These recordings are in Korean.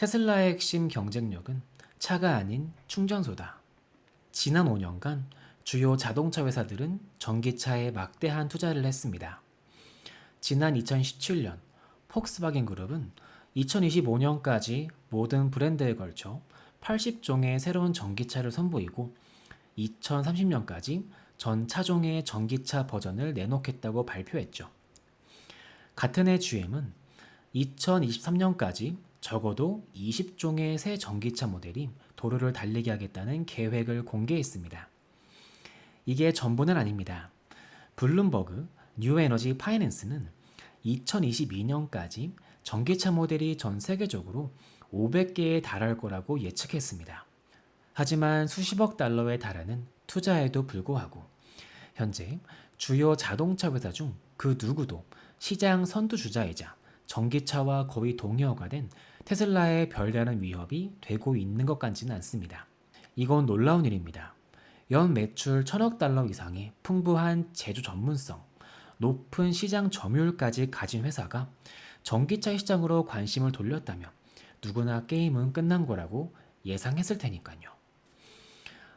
테슬라의 핵심 경쟁력은 차가 아닌 충전소다. 지난 5년간 주요 자동차 회사들은 전기차에 막대한 투자를 했습니다. 지난 2017년 폭스바겐 그룹은 2025년까지 모든 브랜드에 걸쳐 80종의 새로운 전기차를 선보이고 2030년까지 전 차종의 전기차 버전을 내놓겠다고 발표했죠. 같은 해 GM은 2023년까지 적어도 20종의 새 전기차 모델이 도로를 달리게 하겠다는 계획을 공개했습니다. 이게 전부는 아닙니다. 블룸버그 뉴에너지 파이낸스는 2022년까지 전기차 모델이 전 세계적으로 500개에 달할 거라고 예측했습니다. 하지만 수십억 달러에 달하는 투자에도 불구하고 현재 주요 자동차 회사 중 그 누구도 시장 선두주자이자 전기차와 거의 동의어가 된 테슬라에 별다른 위협이 되고 있는 것 같지는 않습니다. 이건 놀라운 일입니다. 연 매출 천억 달러 이상의 풍부한 제조 전문성, 높은 시장 점유율까지 가진 회사가 전기차 시장으로 관심을 돌렸다면 누구나 게임은 끝난 거라고 예상했을 테니까요.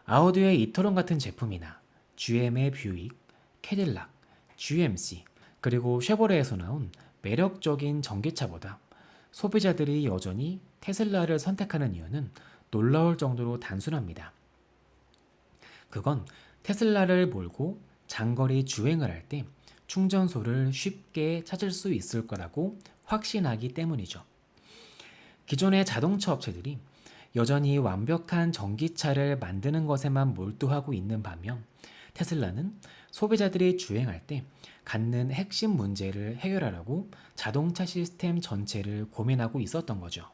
아우디의 이터론 같은 제품이나 GM의 뷰익, 캐딜락, GMC, 그리고 쉐보레에서 나온 매력적인 전기차보다 소비자들이 여전히 테슬라를 선택하는 이유는 놀라울 정도로 단순합니다. 그건 테슬라를 몰고 장거리 주행을 할 때 충전소를 쉽게 찾을 수 있을 거라고 확신하기 때문이죠. 기존의 자동차 업체들이 여전히 완벽한 전기차를 만드는 것에만 몰두하고 있는 반면 테슬라는 소비자들이 주행할 때 갖는 핵심 문제를 해결하려고 자동차 시스템 전체를 고민하고 있었던 거죠.